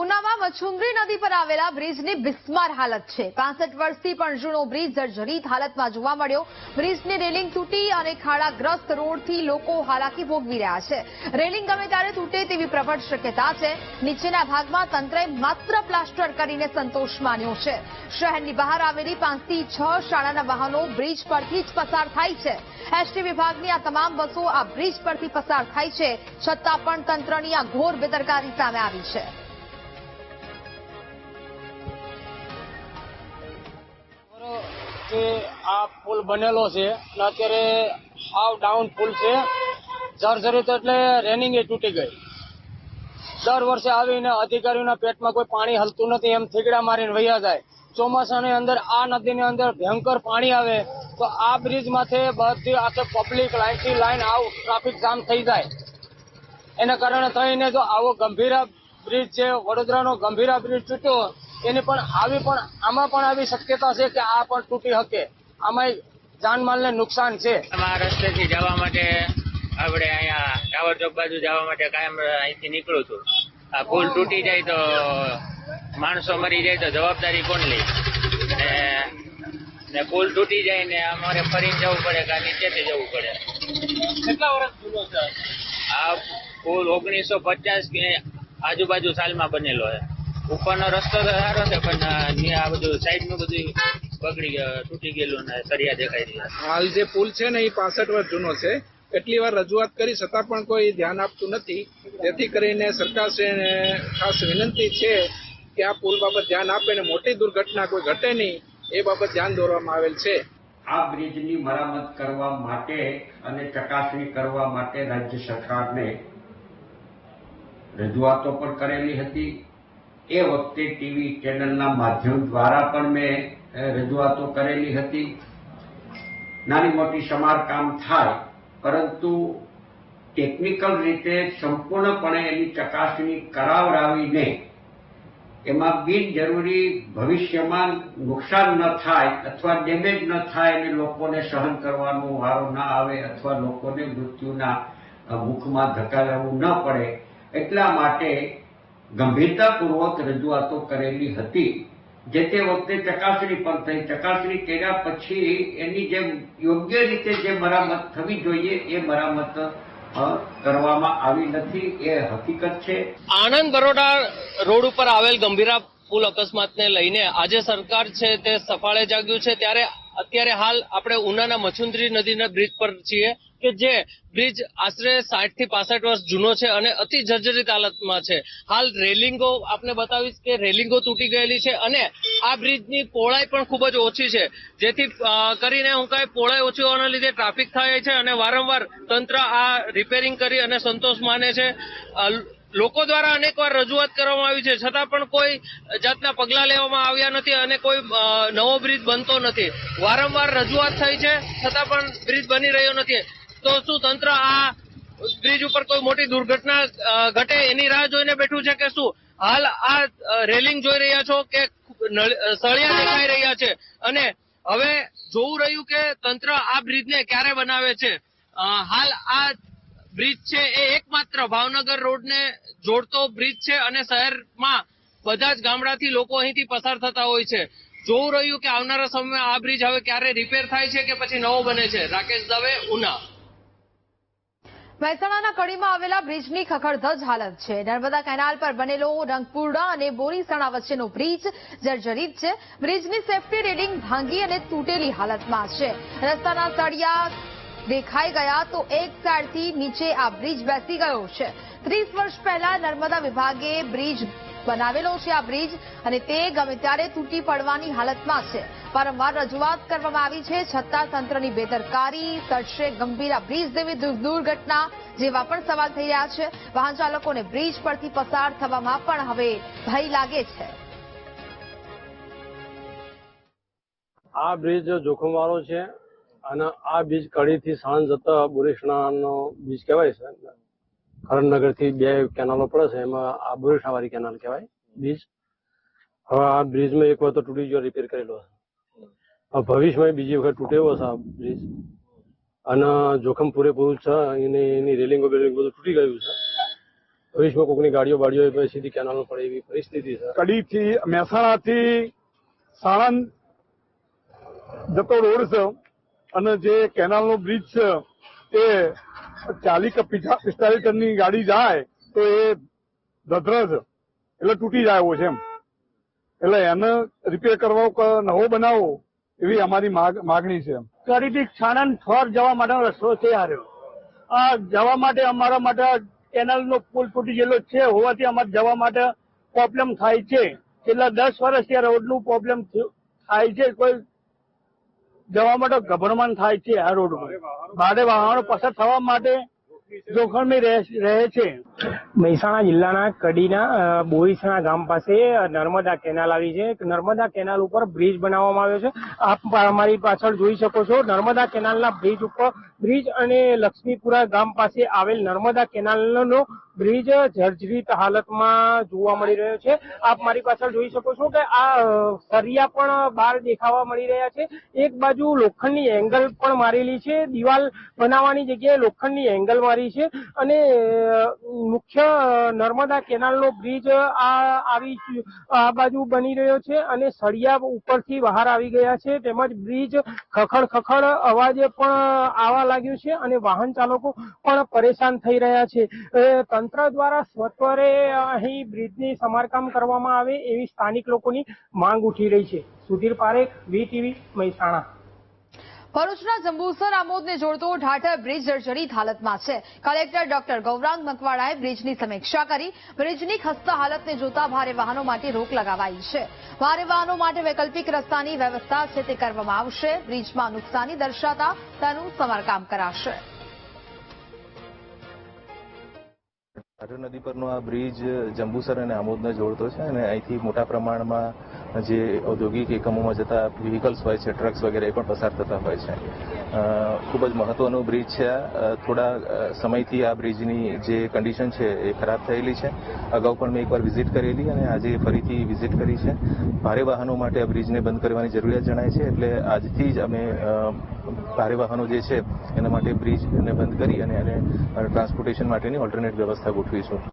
ઉનામાં મછુંદરી નદી પર આવેલા બ્રિજની બિસ્માર હાલત છે. પાસઠ વર્ષથી પણ જૂનો બ્રિજ જર્જરિત હાલતમાં જોવા મળ્યો. બ્રિજની રેલિંગ તૂટી અને ખાડાગ્રસ્ત રોડથી લોકો હાલાકી ભોગવી રહ્યા છે. રેલિંગ ગમે ત્યારે તૂટે તેવી પ્રબળ શક્યતા છે. નીચેના ભાગમાં તંત્રએ માત્ર પ્લાસ્ટર કરીને સંતોષ માન્યો છે. શહેરની બહાર આવેલી પાંચથી છ શાળાના વાહનો બ્રિજ પરથી જ પસાર થાય છે. એસટી વિભાગની આ તમામ બસો આ બ્રિજ પરથી પસાર થાય છે. છતાં પણ તંત્રની આ ઘોર બેદરકારી સામે આવી છે. કે આ પુલ બનેલો છે અને અત્યારે હાવ ડાઉન પુલ છે. જર્જરિત એટલે રેનિંગ એ તૂટી ગઈ. દર વર્ષે આવીને અધિકારીઓના પેટમાં કોઈ પાણી હલતું નથી, એમ થીગડા મારીને વહ્યા જાય. ચોમાસાની અંદર આ નદીની અંદર ભયંકર પાણી આવે, તો આ બ્રિજ માથે બધી આખે પબ્લિક લાઈનથી લાઈન આવું ટ્રાફિક જામ થઈ જાય. એના કારણે થઈને જો આવો ગંભીરા બ્રિજ છે, વડોદરાનો ગંભીરા બ્રિજ તૂટ્યો એની પણ આવી પણ આમાં પણ આવી શક્યતા છે કે આ પણ તૂટી શકે આમાં જાનમાલને નુકસાન છે. આ રસ્તેથી જવા માટે આપણે અહીંયા ટાવર ચોક બાજુ જવા માટે કાયમ અહીંથી નીકળું છું. આ પુલ તૂટી જાય તો માણસો મરી જાય તો જવાબદારી કોણ લે? ને ને પુલ તૂટી જાય ને અમારે ફરીને જવું પડે કે નીચેથી જવું પડે. કેટલા વર્ષ જૂનો છે? આ પુલ ઓગણીસો પચાસ કે આજુબાજુ સાલમાં બનેલો છે. ઉપરનો રસ્તો તો સારો છે પણ આ બધું સાઈડનું બધું બગડી ગયું તૂટી ગયેલું ને સરિયા દેખાઈ રહ્યા હાલ જે પુલ છે ને એ પાસઠ વર્ષ જૂનો છે. એટલી વાર રજૂઆત કરી છતાં પણ કોઈ ધ્યાન આપતું નથી. જેથી કરીને સરકારશ્રીને ખાસ વિનંતી છે કે આ પુલ બાબત ધ્યાન આપે ને મોટી દુર્ઘટના કોઈ ઘટે નહીં એ બાબત ધ્યાન દોરવામાં આવેલ છે. આ બ્રિજની મરામત કરવા માટે અને ચકાસણી કરવા માટે રાજ્ય સરકારને રજૂઆતો પણ કરેલી હતી. એ વખતે ટીવી ચેનલના માધ્યમ દ્વારા પણ મેં રજૂઆતો કરેલી હતી. નાની મોટી સમારકામ થાય, પરંતુ ટેકનિકલ રીતે સંપૂર્ણપણે એની ચકાસણી કરાવડાવીને એમાં બિનજરૂરી ભવિષ્યમાં નુકસાન ન થાય અથવા ડેમેજ ન થાય અને લોકોને સહન કરવાનો વારો ના આવે અથવા લોકોને મૃત્યુના મુખમાં ધકેલવું ન પડે, એટલા માટે ગંભીરતાપૂર્વક રજૂઆતો કરેલી હતી. જે તે વખતે ચકાસણી પણ થઈ. ચકાસણી કર્યા પછી એની જે યોગ્ય રીતે જે મરામત થવી જોઈએ એ મરામત કરવામાં આવી નથી. એ હકીકત છે. આણંદ બરોડા રોડ ઉપર આવેલ ગંભીરા પુલ અકસ્માતને લઈને આજે સરકાર છે તે સફાળે જાગ્યું છે. ત્યારે અત્યારે હાલ આપણે ઉનાના મચુંદરી નદીના બ્રિજ પર છીએ. કે જે બ્રિજ આશરે સાઠથી પાસઠ વર્ષ જૂનો છે અને અતિ જર્જરિત હાલતમાં છે. હાલ રેલિંગો આપને બતાવીશ કે રેલિંગો તૂટી ગયેલી છે અને આ બ્રિજની પહોળાઈ પણ ખૂબ જ ઓછી છે. જેથી કરીને હું કહે, પહોળાઈ ઓછી હોવાના લીધે ટ્રાફિક થાય છે અને વારંવાર તંત્ર આ રિપેરિંગ કરી અને સંતોષ માને છે. લોકો દ્વારા અનેક વાર રજૂઆત કરવામાં આવી છે. છતાં પણ કોઈ જાતના પગલાં લેવામાં આવ્યા નથી અને કોઈ નવો બ્રિજ બનતો નથી. વારંવાર રજૂઆત થઈ છે. છતાં પણ બ્રિજ બની રહ્યો નથી. તો શું તંત્ર આ બ્રિજ ઉપર કોઈ મોટી દુર્ઘટના ઘટે એની રાહ જોઈને બેઠું છે કે શું? હાલ આ રેલિંગ જોઈ રહ્યા છો કે સળિયા દેખાઈ રહ્યા છે. અને હવે જોવું રહ્યું કે તંત્ર આ બ્રિજને ક્યારે બનાવે છે. હાલ આ બ્રિજ છે એ એકમાત્ર ભાવનગર રોડને જોડતો બ્રિજ છે અને શહેરમાં બધા જ ગામડાથી લોકો અહીંથી પસાર થતા હોય છે. જોવું રહ્યું કે આવનારા સમયમાં આ બ્રિજ હવે ક્યારે રિપેર થાય છે કે પછી નવો બને છે? રાકેશ દવે, ઉના. મહેસાણાના કડીમાં આવેલા બ્રિજની ખખડધજ હાલત છે. નર્મદા કેનાલ પર બનેલો રંગપુરડા અને બોરીસણા વચ્ચેનો બ્રિજ જર્જરિત છે. બ્રિજની સેફટી રેલિંગ ભાંગી અને તૂટેલી હાલતમાં છે. રસ્તાના સળિયા દેખાઈ ગયા તો એક સાઈડથી નીચે આ બ્રિજ બેસી ગયો છે. ત્રીસ વર્ષ પહેલા નર્મદા વિભાગે બ્રિજ બનાવેલો છે આ બ્રિજ અને તે ગમે ત્યારે તૂટી પડવાની હાલતમાં છે. વારંવાર રજૂઆત કરવામાં આવી છે. છતાં તંત્રની બેદરકારી સર્જશે ગંભીર આ બ્રિજ જેવી દુર્ઘટના જેવા પણ સવાલ થઈ રહ્યા છે. વાહન ચાલકોને બ્રિજ પરથી પસાર થવામાં પણ હવે ભય લાગે છે. આ બ્રિજ જોખમવાળો છે અને આ બ્રિજ કડીથી સાણંદ જતા બોરીસણાનો બ્રિજ કહેવાય છે. કરણનગરથી બે કેનાલો પડે છે, એમાં આ બોરીસણાવાળી કેનાલ કહેવાય બ્રિજ હવે આ બ્રિજમાં એક વખત તૂટી ગયો રિપેર કરેલો છે ભવિષ્યમાં બીજી વખત તૂટે એવો છે આ બ્રિજ અને જોખમ પૂરેપૂરું છે, એને એની રેલિંગો બેલિંગો બધું તૂટી ગયું છે. ભવિષ્યમાં કોઈકની ગાડીઓ બાડીઓ સીધી કેનાલો પડે એવી પરિસ્થિતિ છે. કડીથી મહેસાણાથી સાણંદ જતો રોડ છે અને જે કેનાલનો બ્રિજ છે, એ ચાલીસ કે પિસ્તાલીસ ટનની ગાડી જાય તો એ ધધરે એટલે તૂટી જાય એવો છે એમ. એટલે એને રિપેર કરવો નવો બનાવો એવી અમારી માગ- માગણી છે કડીથી સાણંદ થોર જવા માટેનો રસ્તો છે હાર્યો આ જવા માટે અમારા માટે કેનાલનો પુલ તૂટી ગયેલો છે, હોવાથી અમારે જવા માટે પ્રોબ્લેમ થાય છે. છેલ્લા દસ વર્ષથી આ રોડનું પ્રોબ્લેમ થાય છે. કોઈ જવા માટે ગભરમાન થાય છે આ રોડ પર ભારે વાહનો પસાર થવા માટે જોખમી રહે છે. મહેસાણા જિલ્લાના કડીના બોરીસણા ગામ પાસે નર્મદા કેનાલ આવી છે. નર્મદા કેનાલ ઉપર બ્રિજ બનાવવામાં આવ્યો છે. આપ અમારી પાછળ જોઈ શકો છો. નર્મદા કેનાલના બ્રિજ ઉપર બ્રિજ અને લક્ષ્મીપુરા ગામ પાસે આવેલ નર્મદા કેનાલનો બ્રિજ જર્જરિત હાલતમાં જોવા મળી રહ્યો છે. આપ મારી પાછળ જોઈ શકો છો કે આ સરિયા પણ બહાર દેખાવા મળી રહ્યા છે. એક બાજુ લોખંડની એંગલ પણ મારેલી છે. દિવાલ બનાવવાની જગ્યાએ લોખંડની એંગલ મારી છે અને મુખ્ય નર્મદા કેનાલનો બ્રિજ આ આવી આ બાજુ બની રહ્યો છે અને સળિયા ઉપરથી બહાર આવી ગયા છે. તેમજ બ્રિજ ખખડ ખખડ અવાજે પણ આવવા લાગ્યું છે અને વાહન ચાલકો પણ પરેશાન થઈ રહ્યા છે. તંત્ર દ્વારા સ્વત્વરે અહીં બ્રિજની સમારકામ કરવામાં આવે એવી સ્થાનિક લોકોની માંગ ઉઠી રહી છે. સુધીર પારેખ વીટીવી મહેસાણા. ભરૂચના જંબુસર આમોદને જોડતો ઢાઢર બ્રિજ જર્જરિત હાલતમાં છે. કલેક્ટર ડોક્ટર ગૌરાંગ મકવાડાએ બ્રિજની સમીક્ષા કરી બ્રિજની ખસ્તા હાલતને જોતા ભારે વાહનો માટે રોક લગાવાઈ છે. ભારે વાહનો માટે વૈકલ્પિક રસ્તાની વ્યવસ્થા છે તે કરવામાં આવશે. બ્રિજમાં નુકસાની દર્શાતા તેનું સમારકામ કરાશે. ઢાઢર નદી પરનો આ બ્રિજ જંબુસર અને આમોદને જોડતો છે અને અહીંથી મોટા પ્રમાણમાં જે ઔદ્યોગિક એકમોમાં જતા વ્હીકલ્સ હોય છે ટ્રક્સ વગેરે પણ પસાર થતા હોય છે. ખૂબ જ મહત્વનો બ્રિજ છે થોડા સમયથી આ બ્રિજની જે કન્ડિશન છે એ ખરાબ થયેલી છે. અગાઉ પણ મેં એકવાર વિઝિટ કરેલી અને આજે ફરીથી વિઝિટ કરી છે. ભારે વાહનો માટે આ બ્રિજને બંધ કરવાની જરૂરિયાત જણાય છે, એટલે આજથી જ અમે ભારે વાહનો જે છે, એના માટે બ્રિજને બંધ કરી અને એને ટ્રાન્સપોર્ટેશન માટેની ઓલ્ટરનેટ વ્યવસ્થા ગોઠવીશું.